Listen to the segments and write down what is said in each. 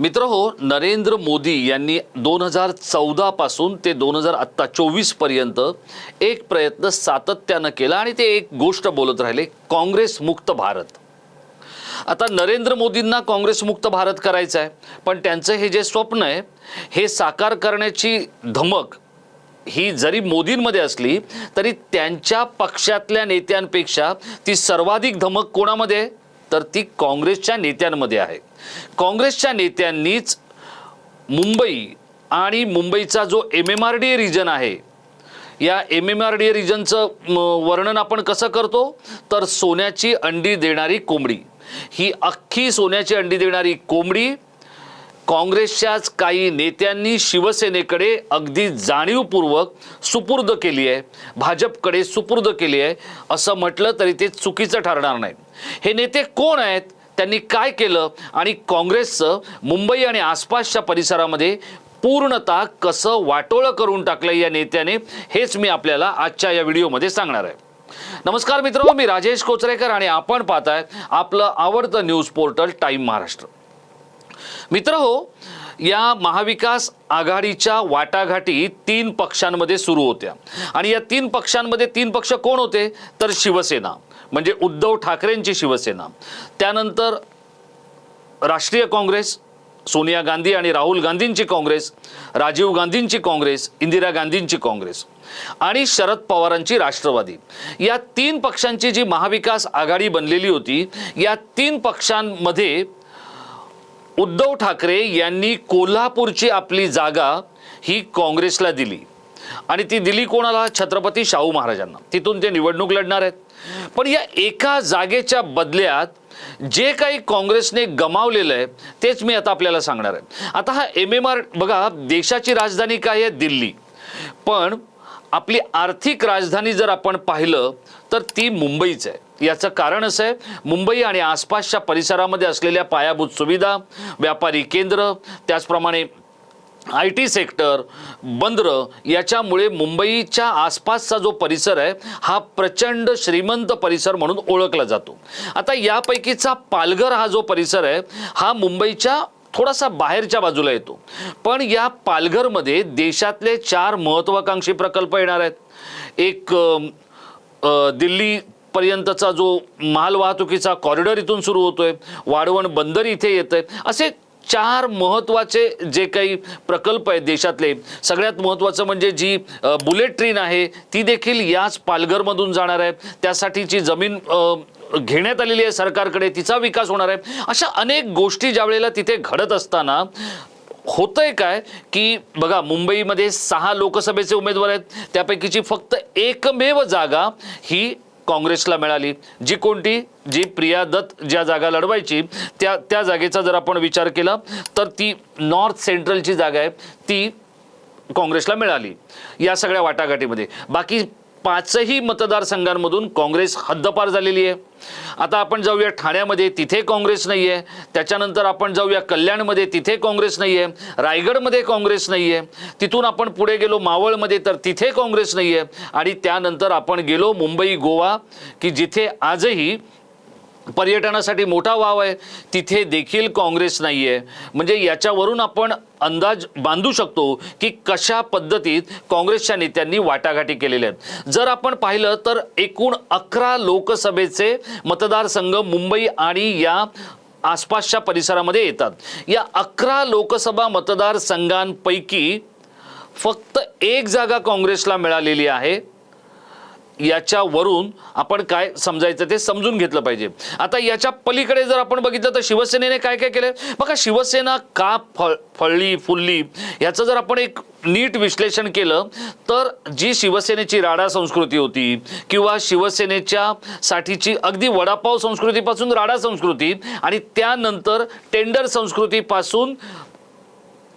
मित्र हो नरेंद्र मोदी यांनी दोन हजार चौदापासून ते दोन हजार आत्ता चोवीसपर्यंत एक प्रयत्न सातत्यानं केला आणि ते एक गोष्ट बोलत राहिले काँग्रेस मुक्त भारत. आता नरेंद्र मोदींना काँग्रेस मुक्त भारत करायचं आहे पण त्यांचं हे जे स्वप्न आहे हे साकार करण्याची धमक ही जरी मोदींमध्ये असली तरी त्यांच्या पक्षातल्या नेत्यांपेक्षा ती सर्वाधिक धमक कोणामध्ये आहे? तर ती काँग्रेसच्या नेत्यांमध्ये आहे. काँग्रेसच्या नेत्यांनीच मुंबई आणि मुंबईचा जो M M R D A region आहे या M M R D A रिजनचं म, वर्णन आपण कसं करतो? तर सोन्याची अंडी देणारी कोंबडी. ही अख्खी सोन्याची अंडी देणारी कोंबडी काँग्रेसच्याच काही नेत्यांनी शिवसेनेकडे अगदी जाणीवपूर्वक सुपूर्द केली आहे. भाजपकडे सुपूर्द केली आहे. असं म्हटलं तरी ते चुकीचं ठरणार नाही. हे नेते कोण आहेत? त्यांनी काय केलं? आणि काँग्रेसचं मुंबई आणि आसपासच्या परिसरामध्ये पूर्णतः कसं वाटोळं करून टाकलं या नेत्याने हेच मी आपल्याला आजच्या या व्हिडिओमध्ये सांगणार आहे. नमस्कार मित्रांनो मी राजेश कोचरेकर आणि आपण पाहताय आपलं आवडतं न्यूज पोर्टल टाईम महाराष्ट्र. मित्र हो या महाविकास आघाडीच्या वाटाघाटी तीन पक्षांमध्ये सुरू होत्या. आणि या तीन पक्षांमध्ये तीन पक्ष कोण होते? तर शिवसेना म्हणजे उद्धव ठाकरेंची शिवसेना. त्यानंतर राष्ट्रीय काँग्रेस सोनिया गांधी आणि राहुल गांधींची काँग्रेस राजीव गांधींची काँग्रेस इंदिरा गांधींची काँग्रेस आणि शरद पवारांची राष्ट्रवादी. या तीन पक्षांची जी महाविकास आघाडी बनलेली होती या तीन पक्षांमध्ये उद्धव ठाकरे यांनी कोल्हापूरची आपली जागा ही काँग्रेसला दिली. आणि ती दिली कोणाला? छत्रपती शाहू महाराजांना. तिथून ते निवडणूक लढणार आहेत. पण या एका जागेच्या बदल्यात जे काही काँग्रेसने गमावलेलं आहे तेच मी आता आपल्याला सांगणार आहे. आता हा एम एम आर बघा देशाची राजधानी काय आहे? दिल्ली. पण आपली आर्थिक राजधानी जर आपण पाहिलं तर ती मुंबईच आहे. याचं कारण असं आहे मुंबई आणि आसपासच्या परिसरामध्ये असलेल्या पायाभूत सुविधा व्यापारी केंद्र त्याचप्रमाणे आय टी सेक्टर बंदरं याच्यामुळे मुंबईच्या आसपासचा जो परिसर आहे हा प्रचंड श्रीमंत परिसर म्हणून ओळखला जातो. आता यापैकीचा पालघर हा जो परिसर आहे हा मुंबईच्या थोडासा बाहेरच्या बाजूला येतो. पण या पालघरमध्ये देशातले चार महत्त्वाकांक्षी प्रकल्प येणार आहेत. एक दिल्ली पर्यंतचा जो माल वाहतुकीचा कॉरिडॉर इथून सुरू होतोय वाढवण बंदर इथे येत आहे असे चार महत्त्वाचे जे काही प्रकल्प आहेत देशातले सगळ्यात महत्त्वाचं म्हणजे जी बुलेट ट्रेन आहे ती देखील याच पालघरमधून जाणार आहे. त्यासाठीची जमीन घेण्यात आलेली आहे सरकारकडे तिचा विकास होणार आहे. अशा अनेक गोष्टी ज्या वेळेला तिथे घडत असताना होतंय काय की बघा मुंबईमध्ये सहा लोकसभेचे उमेदवार आहेत. त्यापैकीची फक्त एकमेव जागा ही काँग्रेसला मिळाली. जी कोणती? जी प्रिया दत्त ज्या जागा लढवायची त्या त्या जागेचा जर आपण विचार केला तर ती नॉर्थ सेंट्रलची जागा आहे. ती काँग्रेसला मिळाली. या सगळ्या वाटाघाटीमध्ये. बाकी पाचही मतदारसंघांमधून काँग्रेस हद्दपार झालेली आहे. आता आपण जाऊया ठाण्यामध्ये तिथे काँग्रेस नाही आहे त्याच्यानंतर आपण जाऊया कल्याणमध्ये तिथे काँग्रेस नाही आहे रायगडमध्ये काँग्रेस नाही आहे तिथून आपण पुढे गेलो मावळमध्ये तर तिथे काँग्रेस नाही आहे आणि त्यानंतर आपण गेलो मुंबई गोवा की जिथे आजही पर्यटनासाठी मोठा वाव आहे. तिथे देखील काँग्रेस नाही आहे म्हणजे याच्यावरून आपण अंदाज बांधू शकतो की कशा पद्धतीत काँग्रेसच्या नेत्यांनी वाटाघाटी केलेल्या आहेत. जर आपण पाहिलं तर एकूण अकरा लोकसभेचे मतदारसंघ मुंबई आणि या आसपासच्या परिसरामध्ये येतात. या अकरा लोकसभा मतदारसंघांपैकी फक्त एक जागा काँग्रेसला मिळालेली आहे. याच्यावरून आपण काय समजायचं ते समजून घेतलं पाहिजे. आता याच्या पलीकडे जर आपण बघितलं तर शिवसेनेने काय काय केलं बघा शिवसेना का फळ फळली फुलली याचं जर आपण एक नीट विश्लेषण केलं तर जी शिवसेनेची राडा संस्कृती होती किंवा शिवसेनेच्या साठीची अगदी वडापाव संस्कृतीपासून राडा संस्कृती आणि त्यानंतर टेंडर संस्कृतीपासून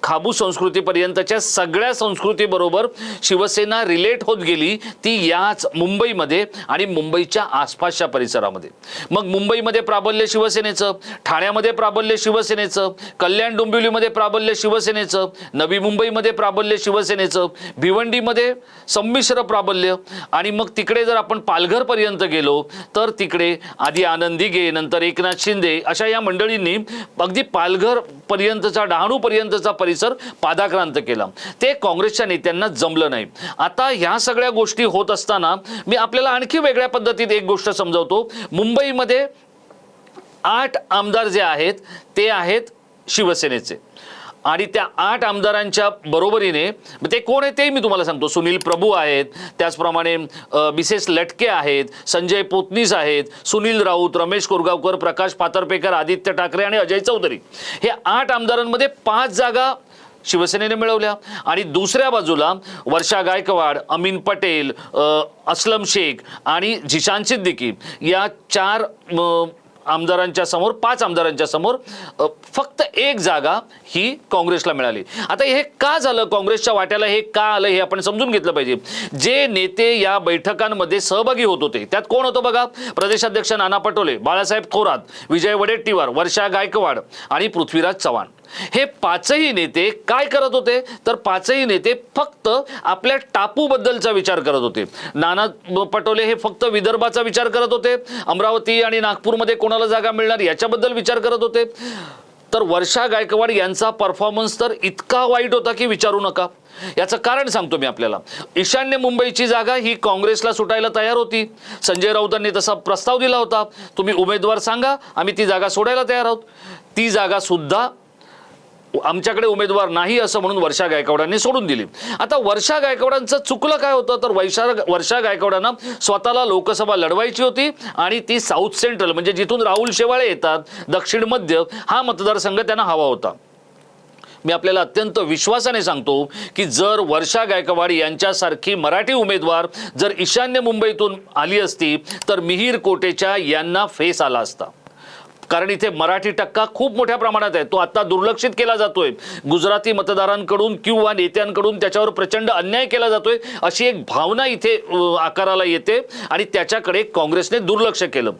खाबू संस्कृतीपर्यंतच्या सगळ्या संस्कृतीबरोबर शिवसेना रिलेट होत गेली ती याच मुंबईमध्ये आणि मुंबईच्या आसपासच्या परिसरामध्ये. मग मुंबईमध्ये प्राबल्य शिवसेनेचं ठाण्यामध्ये प्राबल्य शिवसेनेचं कल्याण डोंबिवलीमध्ये प्राबल्य शिवसेनेचं नवी मुंबईमध्ये प्राबल्य शिवसेनेचं भिवंडीमध्ये संमिश्र प्राबल्य आणि मग तिकडे जर आपण पालघरपर्यंत गेलो तर तिकडे आधी आनंदी घे नंतर एकनाथ शिंदे अशा या मंडळींनी अगदी पालघरपर्यंतचा डहाणूपर्यंतचा परिसर परिसर पादाक्रांत केला. ते काँग्रेसच्या नेत्यांना जमलं नाही. आता ह्या सगळ्या गोष्टी होत असताना मी आपल्याला आणखी वेगळ्या पद्धतीत एक गोष्ट समजावतो. मुंबईमध्ये आठ आमदार जे आहेत ते आहेत शिवसेनेचे. आणि त्या आठ आमदारांच्या बरोबरीने मग ते कोण आहे तेही मी तुम्हाला सांगतो. सुनील प्रभू आहेत त्याचप्रमाणे मिसेस लटके आहेत संजय पोतनीस आहेत सुनील राऊत रमेश कोरगावकर प्रकाश पातर्पेकर आदित्य ठाकरे आणि अजय चौधरी. हे आठ आमदारांमध्ये पाच जागा शिवसेनेने मिळवल्या. आणि दुसऱ्या बाजूला वर्षा गायकवाड अमीन पटेल असलम अस्लम शेख आणि झिशान सिद्दीकी या चार आमदारांच्या समोर पाच आमदारांच्या समोर फक्त एक जागा ही काँग्रेसला मिळाली. आता हे का झालं? काँग्रेसच्या वाट्याला हे का आलं हे आपण समजून घेतलं पाहिजे. जे नेते या बैठकांमध्ये सहभागी होत होते त्यात कोण होतं बघा? प्रदेशाध्यक्ष नाना पटोले बाळासाहेब थोरात विजय वडेट्टीवार वर्षा गायकवाड आणि पृथ्वीराज चव्हाण. हे पाचही नेते काय करत होते? तर पाचही नेते फक्त आपल्या टापूबद्दलचा विचार करत होते. नाना पटोले हे फक्त विदर्भाचा विचार करत होते. अमरावती आणि नागपूरमध्ये कोणाला जागा मिळणार याच्याबद्दल विचार करत होते. तर वर्षा गायकवाड यांचा परफॉर्मन्स तर इतका वाईट होता की विचारू नका. याचं कारण सांगतो मी आपल्याला. ईशान्य मुंबईची जागा ही काँग्रेसला सुटायला तयार होती. संजय राऊतांनी तसा प्रस्ताव दिला होता. तुम्ही उमेदवार सांगा आम्ही ती जागा सोडायला तयार आहोत. ती जागा सुद्धा आमच्याकडे उमेदवार नाही असं म्हणून वर्षा गायकवाडांनी सोडून दिली. आता वर्षा गायकवाडांचं चुकलं काय होतं? तर वैशा वर्षा गायकवाडांना स्वतःला लोकसभा लढवायची होती आणि ती साऊथ सेंट्रल म्हणजे जिथून राहुल शेवाळे येतात दक्षिण मध्य हा मतदारसंघ त्यांना हवा होता. मी आपल्याला अत्यंत विश्वासाने सांगतो की जर वर्षा गायकवाड यांच्यासारखी मराठी उमेदवार जर ईशान्य मुंबईतून आली असती तर मिहीर कोटेच्या यांना फेस आला असता. कारण इथे मराठी टक्का खूप मोठ्या प्रमाणात आहे. तो आता दुर्लक्षित केला जातोय. गुजराती मतदारांकडून किंवा नेत्यांकडून त्याच्यावर प्रचंड अन्याय केला जातोय अशी एक भावना इथे आकाराला येते आणि त्याच्याकडे काँग्रेसने दुर्लक्ष केलं.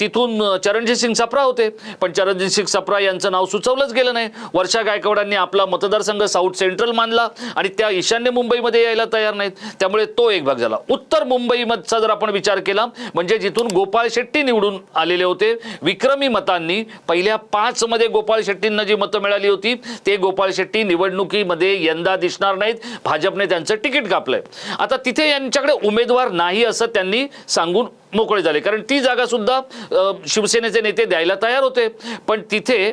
तिथून चरणजित सिंग सप्रा होते. पण चरणजित सिंग सप्रा यांचं नाव सुचवलंच गेलं नाही. वर्षा गायकवाडांनी आपला मतदारसंघ साऊथ सेंट्रल मानला आणि त्या ईशान्य मुंबईमध्ये यायला तयार नाहीत. त्यामुळे तो एक भाग झाला. उत्तर मुंबईमधचा जर आपण विचार केला म्हणजे जिथून गोपाळ शेट्टी निवडून आलेले होते विक्रमी मतांनी पहिल्या पाच मध्ये गोपाळ शेट्टींना जी मतं मिळाली होती ते गोपाळ शेट्टी निवडणुकीमध्ये यंदा दिसणार नाहीत. भाजपने त्यांचं तिकीट कापलंय. आता तिथे यांच्याकडे उमेदवार नाही असं त्यांनी सांगून मोकळे झाले. कारण ती जागा सुद्धा शिवसेनेचे नेते द्यायला तयार होते. पण तिथे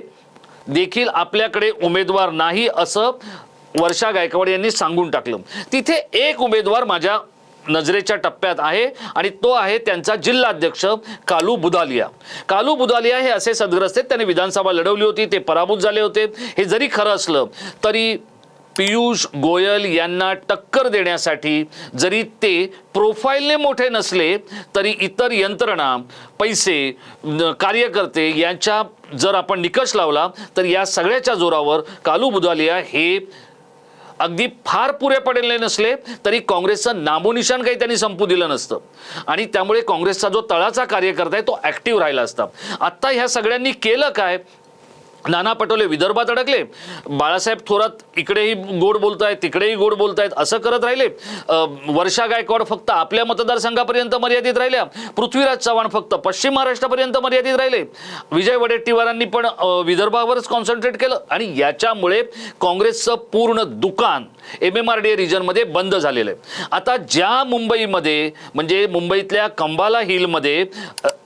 देखील आपल्याकडे उमेदवार नाही असं वर्षा गायकवाड यांनी सांगून टाकलं. तिथे एक उमेदवार माझ्या नजरेच्या टप्प्यात आहे आणि तो आहे त्यांचा जिल्हाध्यक्ष कालू बुदालिया. कालू बुदालिया हे असे सदग्रस्त आहेत. त्यांनी विधानसभा लढवली होती ते पराभूत झाले होते. हे जरी खरं असलं तरी पियुष गोयल यांना टक्कर देण्यासाठी जरी ते प्रोफाईलने मोठे नसले तरी इतर यंत्रणा पैसे कार्यकर्ते यांच्या जर आपण निकष लावला तर या सगळ्याच्या जोरावर कालू बुदालिया हे अगदी फार पुरे पडलेले नसले तरी काँग्रेसचं नामोनिशान काही त्यांनी संपू दिलं नसतं. आणि त्यामुळे काँग्रेसचा जो तळाचा कार्यकर्ता आहे तो ॲक्टिव्ह राहिला असता. आत्ता ह्या सगळ्यांनी केलं काय? नाना पटोले विदर्भात अडकले. बाळासाहेब थोरात इकडेही गोड बोलत आहेत तिकडेही गोड बोलत आहेत असं करत राहिले. वर्षा गायकवाड फक्त आपल्या मतदारसंघापर्यंत मर्यादित राहिल्या. पृथ्वीराज चव्हाण फक्त पश्चिम महाराष्ट्रापर्यंत मर्यादित राहिले. विजय वडेट्टीवारांनी पण विदर्भावरच कॉन्सन्ट्रेट केलं. आणि याच्यामुळे काँग्रेसचं पूर्ण दुकान M M R D A रिजनमध्ये बंद झालेलं आहे. आता ज्या मुंबईमध्ये म्हणजे मुंबईतल्या कंबाला हिलमध्ये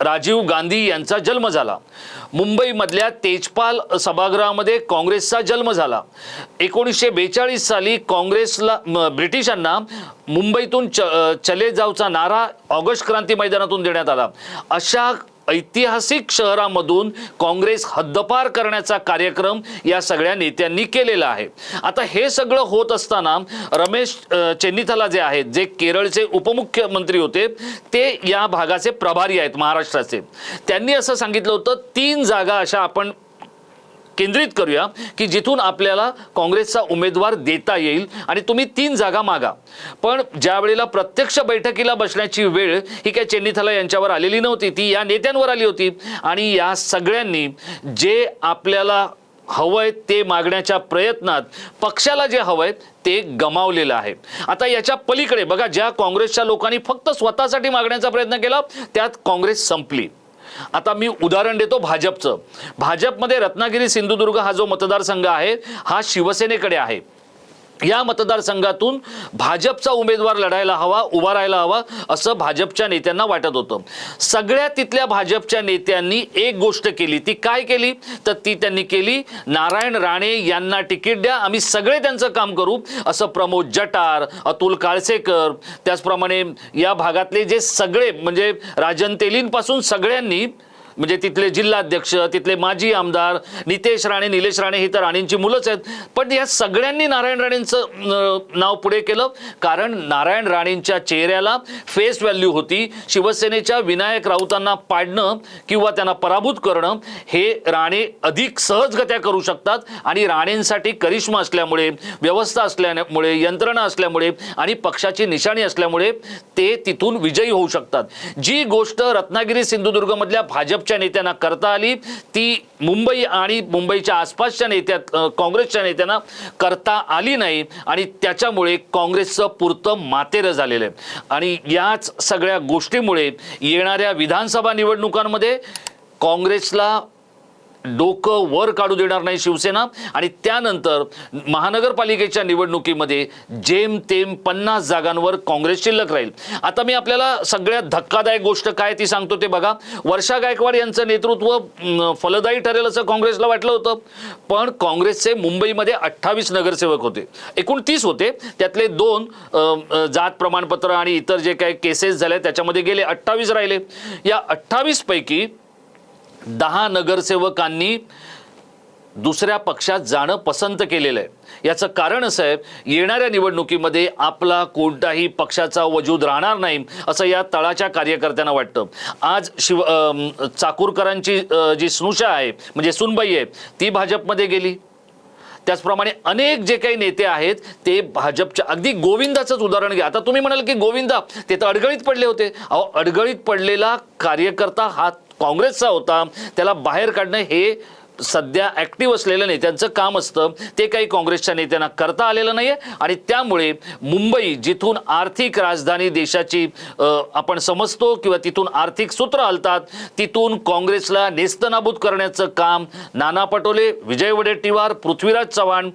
राजीव गांधी यांचा जन्म झाला. मुंबईमधल्या तेजपाल सभागृहामध्ये काँग्रेसचा जन्म झाला. एकोणीसशे बेचाळीस साली काँग्रेसला म, ब्रिटिशांना मुंबईतून च चले जावचा नारा ऑगस्ट क्रांती मैदानातून देण्यात आला. अशा ऐतिहासिक शहरामधून काँग्रेस हद्दपार करण्याचा कार्यक्रम या सगळ्या नेत्यांनी केलेला आहे. आता हे सगळं होत असताना रमेश चेन्निथला जे आहेत जे केरळचे उपमुख्यमंत्री होते ते या भागाचे प्रभारी आहेत महाराष्ट्राचे. त्यांनी असं सांगितलं होतं तीन जागा अशा आपण केंद्रित करूया की जिथून आपल्याला काँग्रेसचा उमेदवार देता येईल आणि तुम्ही तीन जागा मागा. पण ज्या वेळेला प्रत्यक्ष बैठकीला बसण्याची वेळ ही काय चेन्नीथला यांच्यावर आलेली नव्हती ती या नेत्यांवर आली होती. आणि या सगळ्यांनी जे आपल्याला हवंय ते मागण्याच्या प्रयत्नात पक्षाला जे हवंय ते गमावलेलं आहे. आता याच्या पलीकडे बघा ज्या काँग्रेसच्या लोकांनी फक्त स्वतःसाठी मागण्याचा प्रयत्न केला त्यात काँग्रेस संपली. आता मी उदाहरण देतो भाजपचं. भाजपमध्ये रत्नागिरी सिंधुदुर्ग हा जो मतदारसंघ आहे हा शिवसेनेकडे आहे. या मतदारसंघातून भाजपचा उमेदवार लढायला हवा उभा राहायला हवा असं भाजपच्या नेत्यांना वाटत होतं. सगळ्या तिथल्या भाजपच्या नेत्यांनी एक गोष्ट केली. ती काय केली? तर ती त्यांनी केली नारायण राणे यांना तिकीट द्या आम्ही सगळे त्यांचं काम करू असं प्रमोद जटार अतुल काळसेकर त्याचप्रमाणे या भागातले जे सगळे म्हणजे राजन तेलींपासून सगळ्यांनी म्हणजे तिथले जिल्हाध्यक्ष तिथले माजी आमदार नितेश राणे निलेश राणे ही तर राणेंची मुलंच आहेत. पण या सगळ्यांनी नारायण राणेंचं नाव पुढे केलं. कारण नारायण राणेंच्या चेहऱ्याला फेस व्हॅल्यू होती. शिवसेनेच्या विनायक राऊतांना पाडणं किंवा त्यांना पराभूत करणं हे राणे अधिक सहजगत्या करू शकतात. आणि राणेंसाठी करिश्मा असल्यामुळे व्यवस्था असल्यामुळे यंत्रणा असल्यामुळे आणि पक्षाची निशाणी असल्यामुळे ते तिथून विजयी होऊ शकतात. जी गोष्ट रत्नागिरी सिंधुदुर्गमधल्या भाजपच्या नेत्यांना करता आली. ती मुंबई आणि मुंबईच्या आसपासच्या नेत्या काँग्रेसच्या नेत्यांना करता आली नाही आणि त्याच्यामुळे काँग्रेसचं पुरतं मातेरं झालेलं आहे. आणि याच सगळ्या गोष्टीमुळे येणाऱ्या विधानसभा निवडणुकांमध्ये काँग्रेसला डोकं वर काढू देणार नाही शिवसेना. आणि त्यानंतर महानगरपालिकेच्या निवडणुकीमध्ये जेमतेम पन्नास जागांवर काँग्रेस शिल्लक राहील. आता मी आपल्याला सगळ्यात धक्कादायक गोष्ट काय ती सांगतो ते बघा. वर्षा गायकवाड यांचं नेतृत्व फलदायी ठरेल असं काँग्रेसला वाटलं होतं. पण काँग्रेसचे मुंबईमध्ये अठ्ठावीस नगरसेवक होते. एकूण तीस होते. त्यातले दोन जात प्रमाणपत्र आणि इतर जे काही केसेस झाले त्याच्यामध्ये गेले अठ्ठावीस राहिले. या अठ्ठावीसपैकी पैकी दहा नगरसेवकांनी दुसऱ्या पक्षात जाणं पसंत केलेलं आहे. याचं कारण असं आहे येणाऱ्या निवडणुकीमध्ये आपला कोणताही पक्षाचा वजूद राहणार नाही असं या तळाच्या कार्यकर्त्यांना वाटतं. आज शिव चाकूरकरांची जी स्नुषा आहे म्हणजे सुनबाई आहे ती भाजपमध्ये गेली. त्याचप्रमाणे अनेक जे काही नेते आहेत ते भाजपच्या अगदी गोविंदाचंच उदाहरण घ्या. आता तुम्ही म्हणाल की गोविंदा ते तर अडगळीत पडले होते. अहो अडगळीत पडलेला कार्यकर्ता हा काँग्रेसचा होता त्याला बाहेर काढणं हे सध्या ॲक्टिव्ह असलेल्या नेत्यांचं काम असतं ते काही काँग्रेसच्या नेत्यांना करता आलेलं नाही आहे आणि त्यामुळे मुंबई जिथून आर्थिक राजधानी देशाची आपण समजतो किंवा तिथून आर्थिक सूत्र हलतात तिथून काँग्रेसला नेस्तनाबूत करण्याचं काम नाना पटोले विजय वडेट्टीवार पृथ्वीराज चव्हाण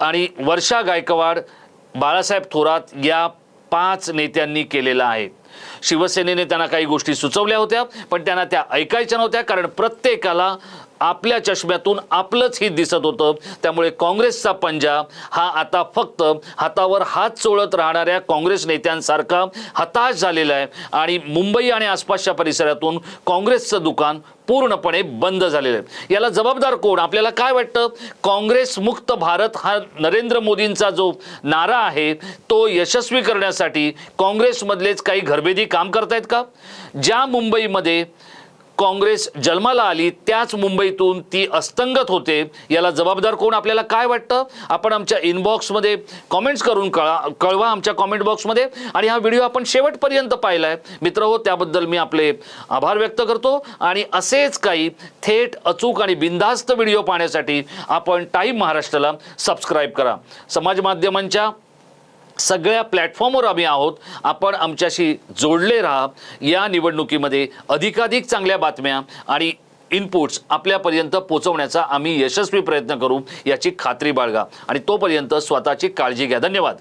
आणि वर्षा गायकवाड बाळासाहेब थोरात या पाच नेत्यांनी केलेला आहे. शिवसेनेने त्यांना काही गोष्टी सुचवल्या होत्या पण त्यांना त्या ऐकायच्या नव्हत्या कारण प्रत्येकाला आपल्या चष्म्यातून आपलंच हित दिसत होतं. त्यामुळे काँग्रेसचा पंजा हा आता फक्त हातावर हात चोळत राहणाऱ्या काँग्रेस नेत्यांसारखा हताश झालेला आहे. आणि मुंबई आणि आसपासच्या परिसरातून काँग्रेसचं दुकान पूर्णपणे बंद झालेलं आहे. याला जबाबदार कोण? आपल्याला काय वाटतं? काँग्रेस मुक्त भारत हा नरेंद्र मोदींचा जो नारा आहे तो यशस्वी करण्यासाठी काँग्रेसमधलेच काही घरभेदी काम करतायत का? ज्या मुंबईमध्ये काँग्रेस जन्माला आली त्याच मुंबईतून ती अस्तंगत होते. याला जबाबदार कोण? आपल्याला काय वाटतं? आपण आमच्या इनबॉक्समध्ये कॉमेंट्स करून कळा कळवा आमच्या कॉमेंट बॉक्समध्ये आणि हा व्हिडिओ आपण शेवटपर्यंत पाहिला आहे मित्र हो त्याबद्दल मी आपले आभार व्यक्त करतो. आणि असेच काही थेट अचूक आणि बिनधास्त व्हिडिओ पाहण्यासाठी आपण टाईम महाराष्ट्राला सबस्क्राईब करा. समाज माध्यमांच्या सगळ्या प्लॅटफॉर्मवर आम्ही आहोत. आपण आमच्याशी जोडले राहा. या निवडणुकीमध्ये अधिकाधिक चांगल्या बातम्या आणि इनपुट्स आपल्यापर्यंत पोचवण्याचा आम्ही यशस्वी प्रयत्न करू याची खात्री बाळगा. आणि तोपर्यंत स्वतःची काळजी घ्या. धन्यवाद.